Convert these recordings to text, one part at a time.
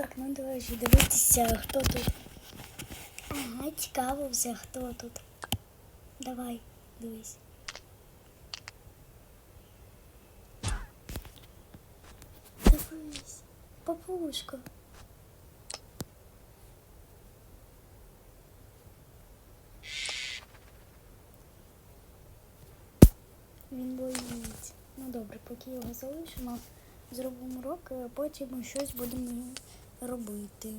Так, ну давай же дивитися, хто тут. Ага, цікаво все, хто тут. Давай, дивись. Дивись, папушка. Він боїться. Ну добре, поки його залишимо, зробимо урок, а потім щось будемо робити.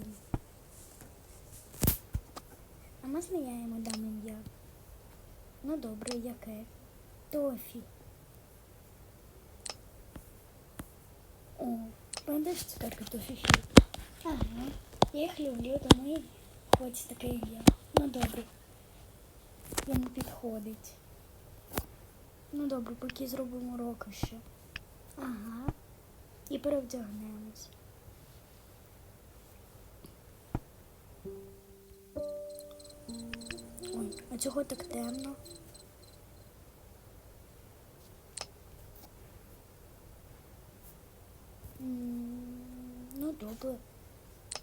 А можна я йому дам ім'я? Ну добре, яке? Тофі. О, пам'ятаєш цукерки Тофі Фі? Ага, я їх люблю, тому і хоч таке ім'я. Ну добре. Йому підходить. Ну добре, поки зробимо урок ще. Ага. І перевдягнемось. А чого так темно? Ну, добре.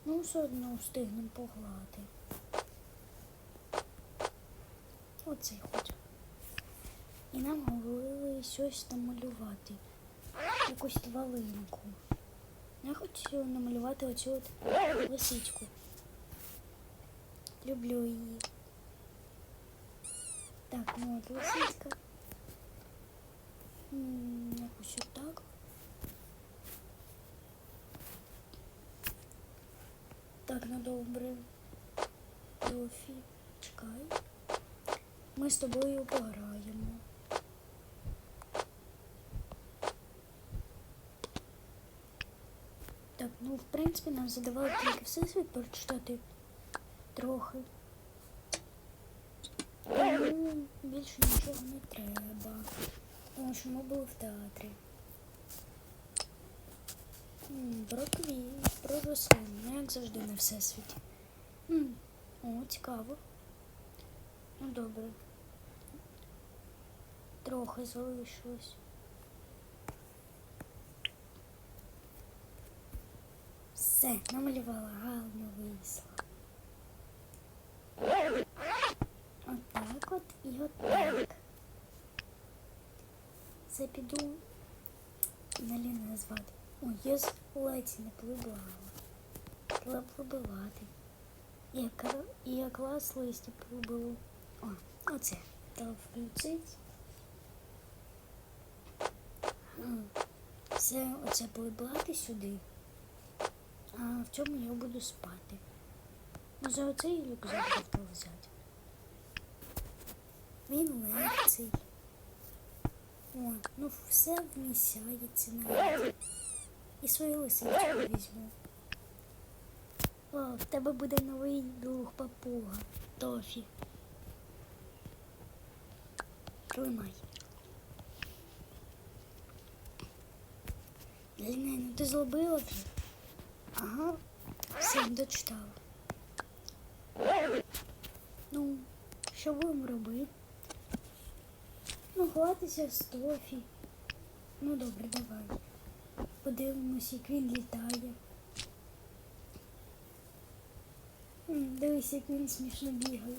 Ну, все одно встигнемо поглади. Оцей хоч. І нам говорили щось намалювати. Якусь тваринку. Я хочу намалювати оцю от лисичку. Люблю її. Так, ну от лисичка. М, Якось отак. Так, ну добре. Тофі, чекай. Ми з тобою пограємо. Так, ну в принципі нам задавали тільки всесвіт прочитати трохи. Більше нічого не треба. Тому що ми були в театрі. Про квіт, про рослин, ну як завжди на всесвіті. О, цікаво. Ну добре. Трохи залишилось. Все, намалювала гарно вийшло. Отак от і отак. Це піду на Ліна назвати. Ой, я з ледь не прибрала. Треба прибивати. І як, і як лас листя прибило. О, оце. Треба включити. М, Все оце прибрати сюди. А в цьому я буду спати. Ну, за оцей рюкзак завтра взяти. Він легций. О, ну все вміщається навіть. І свою лисичку візьму. О, в тебе буде новий друг папуга. Тофі. Тримай. Ліне, ну ти зробила вже? Ага, все дочитала. Ну, що будемо робити? Ну, гратися з Тофі. Ну добре, давай. Подивимось, як він літає. Дивись, як він смішно бігає.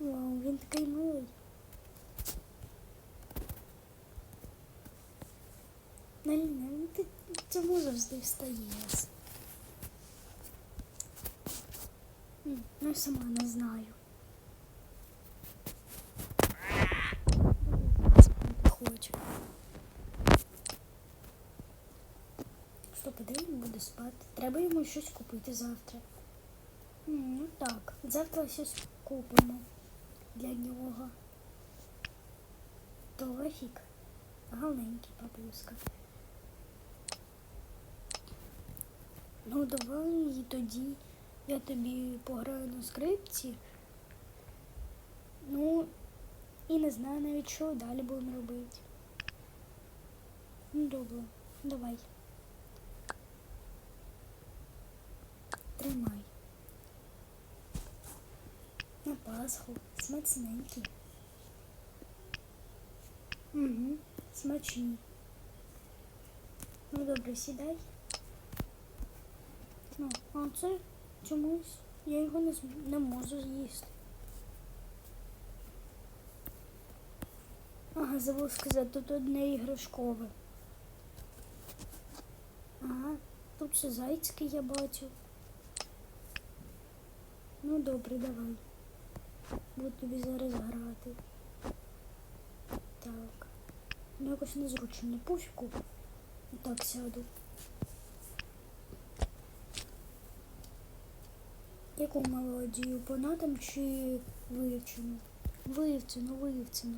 Вау, він такий Наліна, ну ти чому завжди встаєш? Ну, сама не знаю. Хочу. Стоп, де він буде спати? Треба йому щось купити завтра. Ну так, завтра щось купимо для нього. Тофік. Гарненький папуска. Ну, давай тоді я тобі пограю на скрипці. Ну, і не знаю навіть, що далі будемо робити. Ну, добре, давай. Тримай. На Пасху. Смачненькі. Угу, смачні. Ну добре, сідай. Ну, а це чомусь я його не, не можу з'їсти. Ага, забув сказати, тут одне іграшкове. Ага, тут ще зайцьки я бачу. Ну добре, давай. Буду тобі зараз грати. Так. Ну якось незручно на пуфіку. Так сяду. Яку мелодію? Понатом чи вивчену? Вивчену, вивчену.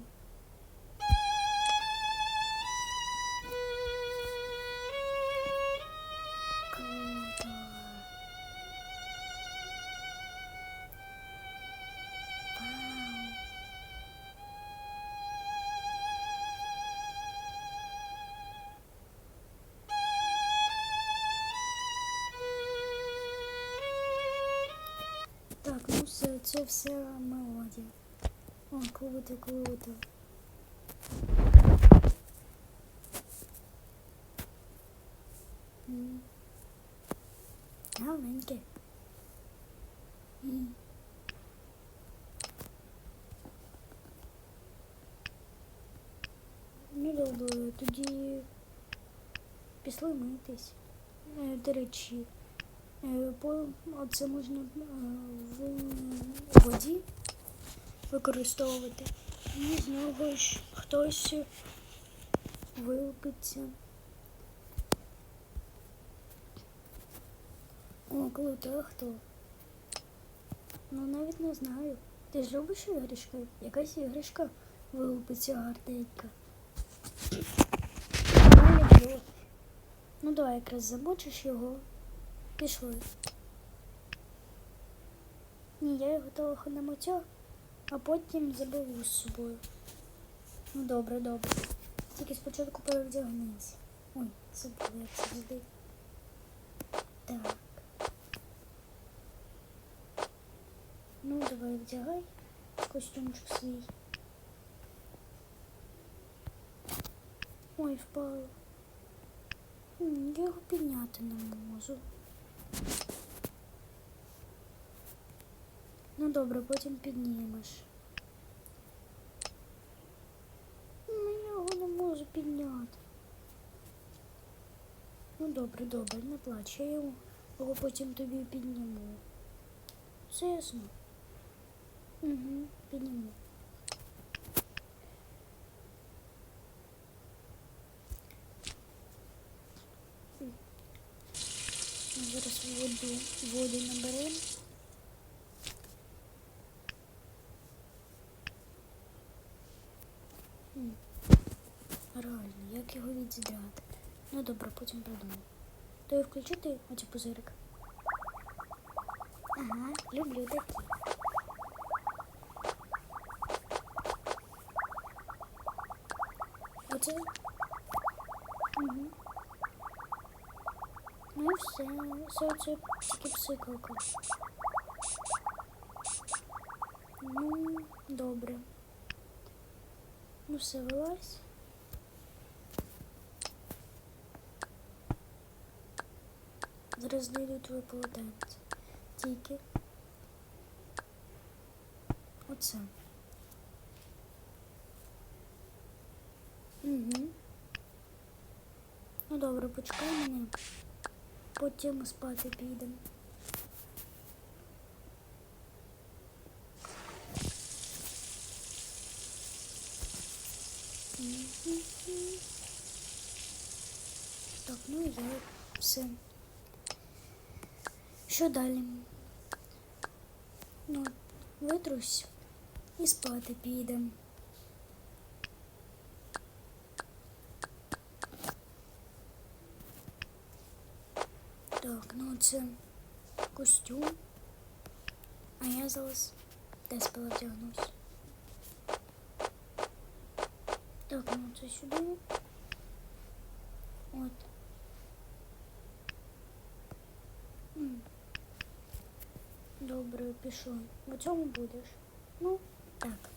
Так, ну все, це все мелодія. О, круто, круто. Гарненьке. Ну добре, тоді пішли митись. Е, До речі, це можна е, в воді використовувати. І з нього ж хтось вилупиться. О, круто, а хто? Ну навіть не знаю. Ти ж любиш іграшки? Якась іграшка вилупиться гарненька. Ну давай якраз замочиш його. Пішли. Ні, я його трохи намочу, а потім заберу з собою. Ну добре, добре. Тільки спочатку перевдягнись. Ой, забула, як завжди. Так. Ну, давай вдягай костюмчик свій. Ой, впало. Я його підняти не можу. Ну добре, потім піднімеш. Ну, я його не можу підняти. Ну добре, добре, не плач, я його його потім тобі підніму. Ясно? Угу, підніму. Зараз воду, воду наберемо. Реально, як його відзідати? Ну добре, потім придумаю. То й включити оці пузирик. Ага, люблю такі. Оце. Ну все. Все це псикалка. Ну, добре. Ну все, вилазь. Зараз знайду твоє полотенце. Тільки. Оце. Угу. Ну добре, почекай мене. Потім спати підемо. Так, ну я все. Що далі? Ну, витрусь і спати підемо. Ну це костюм. А я зараз теж перевдягнусь. Так, ну це сюди. От. Добре, пішов. У цьому будеш. Ну, так.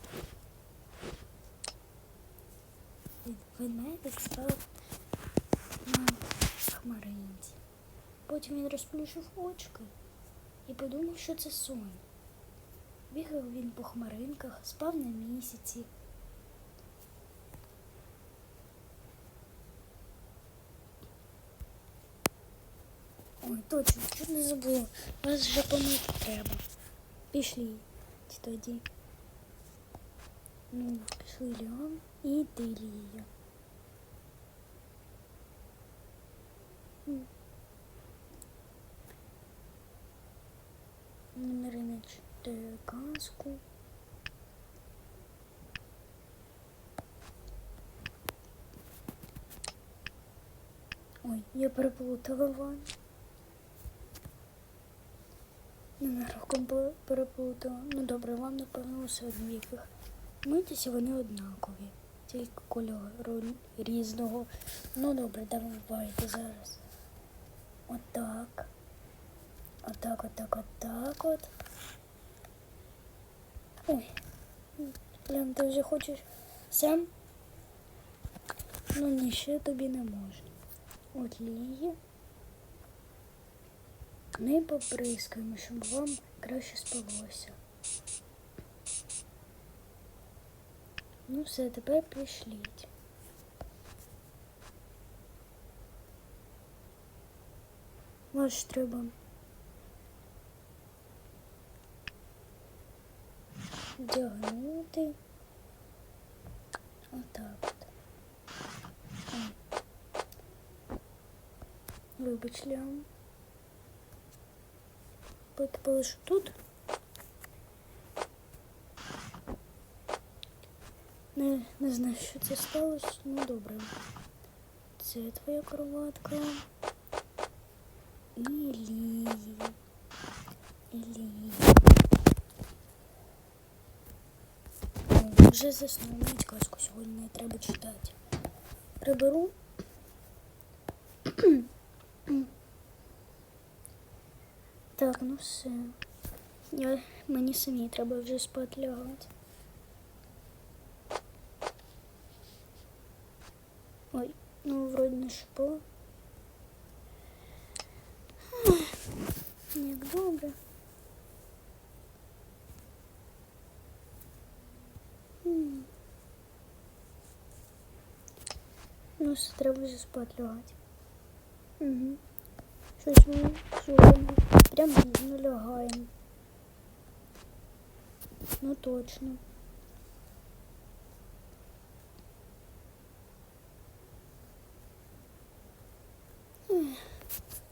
Ведмедик спав на хмаринці. Потім він розплющив очки і подумав, що це сон. Бігав він по хмаринках, спав на місяці. Ой, точно, чуть не забула. Вас вже помити треба. Пішли тоді. Ну, пішли Леон і ти, казку. Ой, я переплутала Ваню. Номерком пе- переплутала. Ну добре, вам напевно все одно яких. Митися вони однакові. Тільки кольору різного. Ну добре, давайте зараз. Отак. Отак, отак, отак от. Ой. Прям ти вже хочеш сам? Ну ні, ще тобі не можна. От лії. Ми поприскаємо, щоб вам краще спалося. Ну все, тепер пішліть. Ваш треба. Вдягнути. Отак от. Вибач, Лям. Поки полишу тут. Не, не знаю, що це сталося. Ну добре. Це твоя кроватка. І Лії. І. Вже заснув. Навіть казку сьогодні не треба читати. Приберу. Так, ну все. Я, мені самі треба вже спати лягати. Ой, ну вроді не шипало. Як добре. Ну, все, треба вже спати лягати. Угу. Щось ми прям не лягаємо. Ну точно.